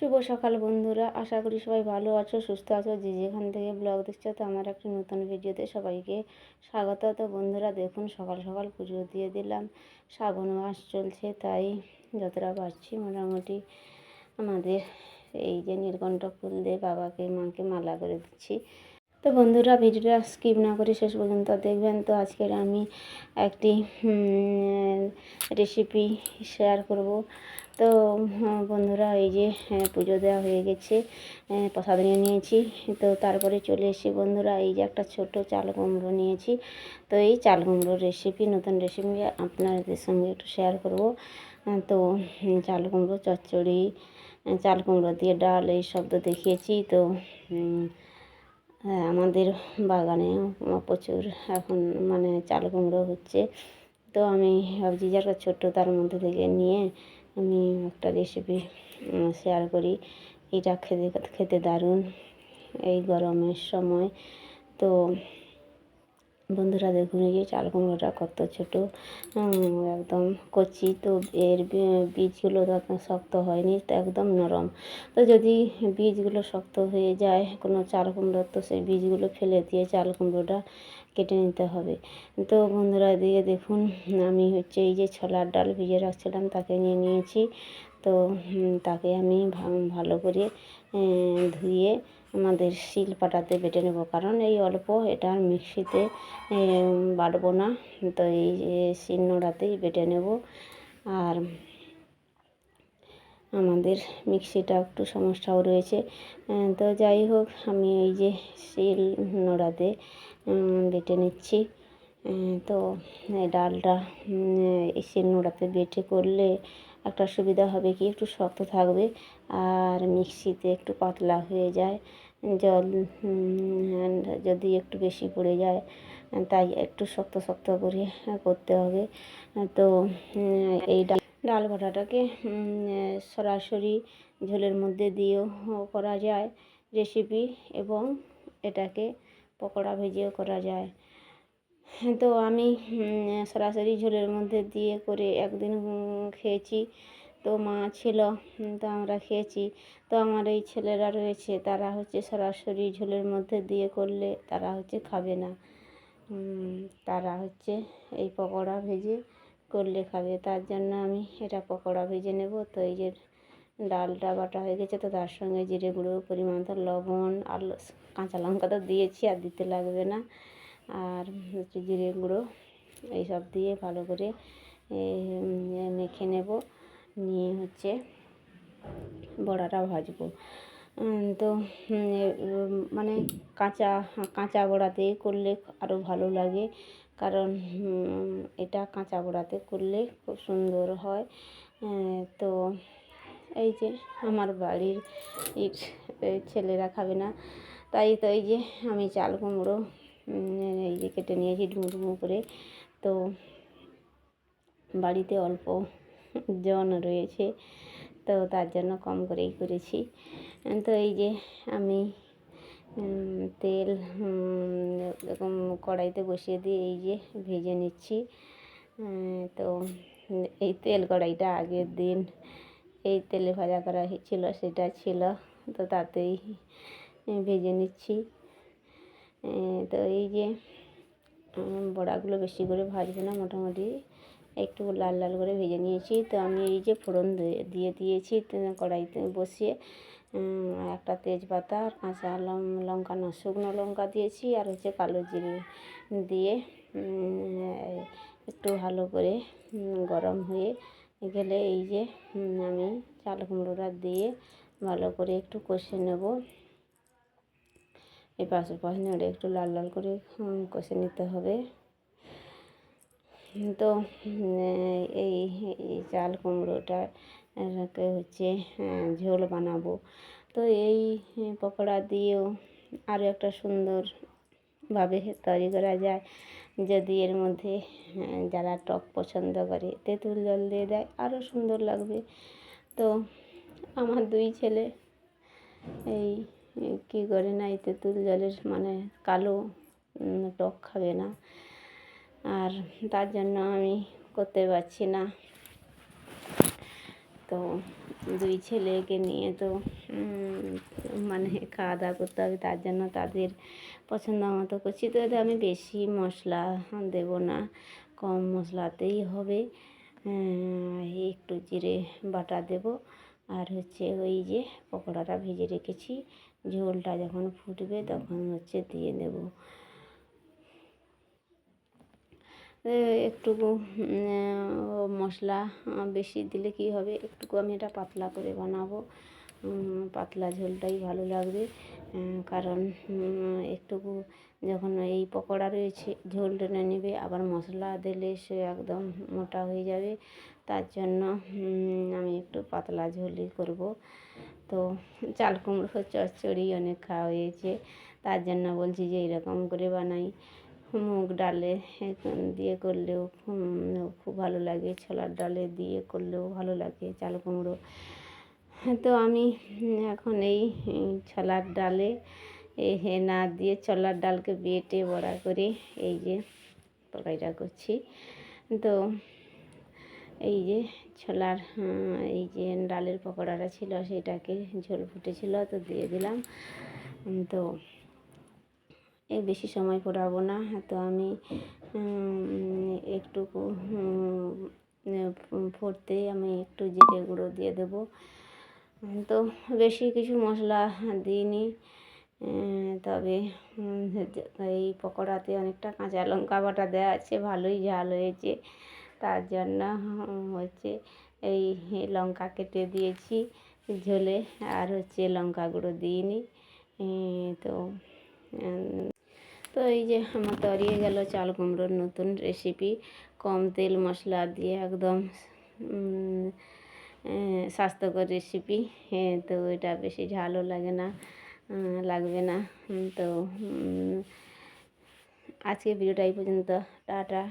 শুভ সকাল বন্ধুরা, আশা করি সবাই ভালো আছো, সুস্থ আছো। যে যেখান থেকে ব্লগ দেখছ, তো আমার একটা নতুন ভিডিওতে সবাইকে স্বাগত। তো বন্ধুরা, দেখুন, সকাল সকাল পুজো দিয়ে দিলাম। শ্রাবণ মাস চলছে, তাই যতটা পারছি মোটামুটি আমাদের এই যে নীলকণ্ঠ ফুল দিয়ে বাবাকে, মাকে মালা করে দিচ্ছি। তো বন্ধুরা ভিডিওটা স্কিপ না করে শেষ পর্যন্ত দেখবেন। তো আজকের আমি একটি রেসিপি শেয়ার করব। তো বন্ধুরা এই যে হ্যাঁ, পুজো দেওয়া হয়ে গেছে হ্যাঁ, প্রসাদ নিয়ে নিয়েছি। তো তারপরে চলে এসেছি বন্ধুরা এই যে একটা ছোট চাল কুমড়ো নিয়েছি। তো এই চাল কুমড়োর রেসিপি নতুন রেসিপি আপনাদের সঙ্গে একটু শেয়ার করব। তো চাল কুমড়ো চচ্চড়ি চাল কুমড়ো দিয়ে ডাল এই তো দেখিয়েছি। তো আমাদের বাগানে প্রচুর এখন মানে চাল কুমড়ো হচ্ছে। তো আমি ভাবছি যে একটা ছোট্ট তার মধ্যে থেকে নিয়ে আমি একটা রেসিপি শেয়ার করি। এটা খেতে খেতে দারুণ। এই গরমের সময়। তো বন্ধুরা দেখুন, এই যে চাল কুমড়োটা কত ছোট। একদম কচি, তো এর বীজগুলো তো শক্ত হয়নি, তো একদম নরম। তো যদি বীজগুলো শক্ত হয়ে যায়, কোনো চাল কুমড়োর, তো সেই বীজগুলো ফেলে দিয়ে চাল কুমড়োটা কেটে নিতে হবে। তো বন্ধুরা দিয়ে দেখুন, আমি হচ্ছে এই যে ছোলার ডাল ভিজে রাখছিলাম, তাকে নিয়ে নিয়েছি। তো তাকে আমি ভালো করে ধুয়ে আমাদের শিল পাটাতে বেটে নেব। কারণ এই অল্প এটা আর মিক্সিতে বাটবো না। তো এই শিল নোড়াতেই বেটে নেব। আর আমাদের মিক্সিটা একটু সমস্যাও রয়েছে। তো যাই হোক, আমি এই যে শিল নোড়াতে বেটে নিচ্ছি। তো ডালটা শিল নোড়াতে বেটে করলে একটা সুবিধা হবে কি, একটু শক্ত থাকবে আর মিক্সিতে একটু পাতলা হয়ে যায়। জল যদি একটু বেশি পড়ে যায়, তাই একটু শক্ত শক্ত করে করতে হবে। তো এই ডাল বাটাটাকে সরাসরি ঝোলের মধ্যে দিয়েও করা যায় রেসিপি এবং এটাকে পকোড়া ভেজেও করা যায়। তো আমি সরাসরি ঝোলের মধ্যে দিয়ে করে একদিন খেয়েছি। তো মা ছিল তো আমরা খেয়েছি। তো আমার এই ছেলেরা রয়েছে, তারা হচ্ছে সরাসরি ঝোলের মধ্যে দিয়ে করলে তারা হচ্ছে খাবে না। তারা হচ্ছে এই পকোড়া ভেজে করলে খাবে। তার জন্য আমি এটা পকোড়া ভেজে নেব। তো এই যে ডালটা বাটা হয়ে গেছে, তো তার সঙ্গে জিরে গুঁড়ো, পরিমাণ তো লবণ, আর কাঁচা লঙ্কা তো দিয়েছি, আর দিতে লাগবে না। আর হচ্ছে জিরে গুঁড়ো এইসব দিয়ে ভালো করে মেখে নেব। নিয়ে হচ্ছে বড়াটা ভাজবো। তো মানে কাঁচা কাঁচা বড়াতে করলে আরও ভালো লাগে। কারণ এটা কাঁচা বড়াতে করলে খুব সুন্দর হয়। তো এই যে আমার বাড়ির ছেলেরা খাবে না। তাই তো এই যে আমি চাল কুমড়ো এই যে কেটে নিয়েছি ডুমো ডুমো করে। তো বাড়িতে অল্প জন রয়েছে, তো তার জন্য কম করেই করেছি। তো এই যে আমি তেল এরকম কড়াইতে বসিয়ে দিয়ে এই যে ভেজে নিচ্ছি। তো এই তেল কড়াইটা আগের দিন, এই তেলে ভাজা করা হয়েছিল সেটা ছিল, তো তাতেই ভেজে নিচ্ছি। তো এই যে বড়াগুলো বেশি করে ভাজবো না, মোটামুটি একটু লাল লাল করে ভেজে নিয়েছি। তো আমি এই যে ফোড়ন দিয়ে দিয়েছি কড়াইতে বসিয়ে একটা তেজপাতা আর কাঁচা লঙ্কা না, শুকনো লঙ্কা দিয়েছি আর হচ্ছে কালো জিরে দিয়ে একটু ভালো করে গরম হয়ে গেলে এই যে আমি চাল কুমড়োটা দিয়ে ভালো করে একটু কষে নেব। এই পাশে পাশে নেড়ে একটু লাল লাল করে কষে নিতে হবে। তো এই চাল কুমড়োটা হচ্ছে ঝোল বানাবো। তো এই পকোড়া দিয়েও আরও একটা সুন্দরভাবে তৈরি করা যায়। যদি এর মধ্যে যারা টক পছন্দ করে, তেঁতুল জল দিয়ে দেয় আরও সুন্দর লাগবে। তো, আমার দুই ছেলে, এই কী করে না এই তেঁতুল জলের মানে কালো টক খাবে না। আর তার জন্য আমি করতে পারছি না। তো দুই ছেলেকে নিয়ে তো মানে খাওয়া দাওয়া করতে হবে, তার জন্য তাদের পছন্দ মতো করছি। তো এতে আমি বেশি মশলা দেব না, কম মশলাতেই হবে। একটু জিরে বাটা দেব। আর হচ্ছে ওই যে পকোড়াটা ভেজে রেখেছি। ঝোলটা যখন ফুটবে তখন হচ্ছে দিয়ে দেব। এ, একটুকু মশলা বেশি দিলে কি হবে? একটুকু আমি এটা পাতলা করে বানাবো। পাতলা ঝোলটাই ভালো লাগবে কারণ একটুকু যখন এই পকোড়া রয়েছে ঝোল টেনে নেবে আবার মশলা দিলে সে একদম মোটা হয়ে যাবে। তার জন্য আমি একটু পাতলা ঝোলই করব। তো চাল কুমড়ো, চচ্চড়ি অনেক খাওয়া হয়েছে। তার জন্য বলছি যে এরকম করে বানাই। মুগ ডালে দিয়ে করলেও খুব ভালো লাগে। ছোলার ডালে দিয়ে করলেও ভালো লাগে চাল কুমড়ো। তো আমি এখন এই ছোলার ডালে এ না দিয়ে ছোলার ডালকে বেটে বড়া করে এই যে তরকারিটা করছি। তো এই যে ছোলার এই যে ডালের পকোড়াটা ছিল সেটাকে ঝোল ফুটেছিল তো দিয়ে দিলাম। তো এই বেশি সময় ফোটাবো না। তো আমি একটুকু উম, আমি একটু জিরে গুঁড়ো দিয়ে দেবো। তো বেশি কিছু মশলা দিইনি। তবে এই পকোড়াতে অনেকটা কাঁচা লঙ্কা বাটা দেওয়া আছে ভালোই ঝাল হয়েছে। তার জন্য হচ্ছে এই লঙ্কা কেটে দিয়েছি ঝোলে, আর হচ্ছে লঙ্কা গুঁড়ো দিইনি। তো তো এই যে আমার তরিয়ে গেল চাল কুমড়োর নতুন রেসিপি কম তেল মশলা দিয়ে একদম স্বাস্থ্যকর রেসিপি তো এটা বেশি ঝালও লাগে না লাগবে না তো আজকে ভিডিওটা এই পর্যন্ত, টাটা।